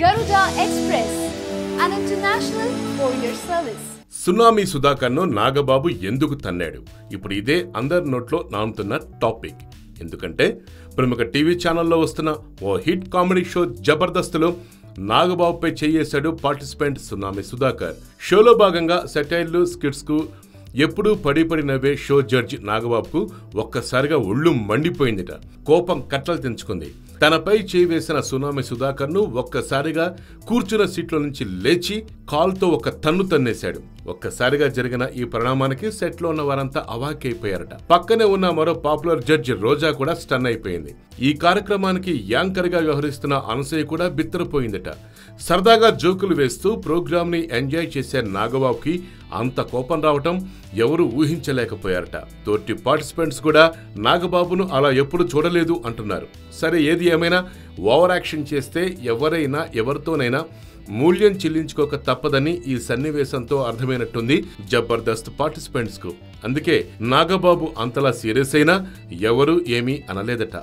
Garuda express an international courier service tsunami సుధాకర్ను Nagababu ఎందుకు తన్నాడు? ఇప్పుడు ఇదే అందరి నోట్లో నానుతున్న టాపిక్. ఎందుకంటే ప్రముఖ టీవీ ఛానల్లో వస్తున్న ఓ హిట్ కామెడీ షో జబర్దస్త్లో నాగబాబుపై చేయేశాడు పార్టిసిపెంట్ సునామీ సుధాకర్. షోలో భాగంగా సెటైర్లు స్కిట్స్కు ఎప్పుడూ పడి పడి నవ్వే షో జడ్జి నాగబాబుకు ఒక్కసారిగా ఒళ్ళు మండిపోయిందిట. కోపం కట్టలు తెంచుకుంది. తనపై చేవేసిన సునామీ సుధాకర్ను ఒక్కసారిగా కూర్చున్న సీట్లో నుంచి లేచి కాల్తో ఒక తన్ను తన్నేశాడు. ఒక్కసారిగా జరిగిన ఈ పరిణామానికి సెట్లో ఉన్న వారంతా అవాకైపోయారట పక్కనే ఉన్న మరో పాపులర్ జడ్జి రోజా కూడా స్టన్ అయిపోయింది. ఈ కార్యక్రమానికి యాంకర్గా వ్యవహరిస్తున్న అనసూయ కూడా బిత్తరపోయిందట. సరదాగా జోకులు వేస్తూ ప్రోగ్రామ్ని ఎంజాయ్ చేసే నాగబాబుకి అంత కోపం రావటం ఎవరు ఊహించలేకపోయారట. తోటి పార్టిసిపెంట్స్ కూడా నాగబాబును అలా ఎప్పుడు చూడలేదు అంటున్నారు. సరే ఏది ఏమైనా ఓవర్ యాక్షన్ చేస్తే ఎవరైనా ఎవరితోనైనా మూల్యం చెల్లించుకోక తప్పదని ఈ సన్నివేశంతో అర్థమైనట్టుంది జబర్దస్త్ పార్టిసిపెంట్స్కు. అందుకే నాగబాబు అంతలా సీరియస్ అయినా ఎవరూ ఏమీ అనలేదట.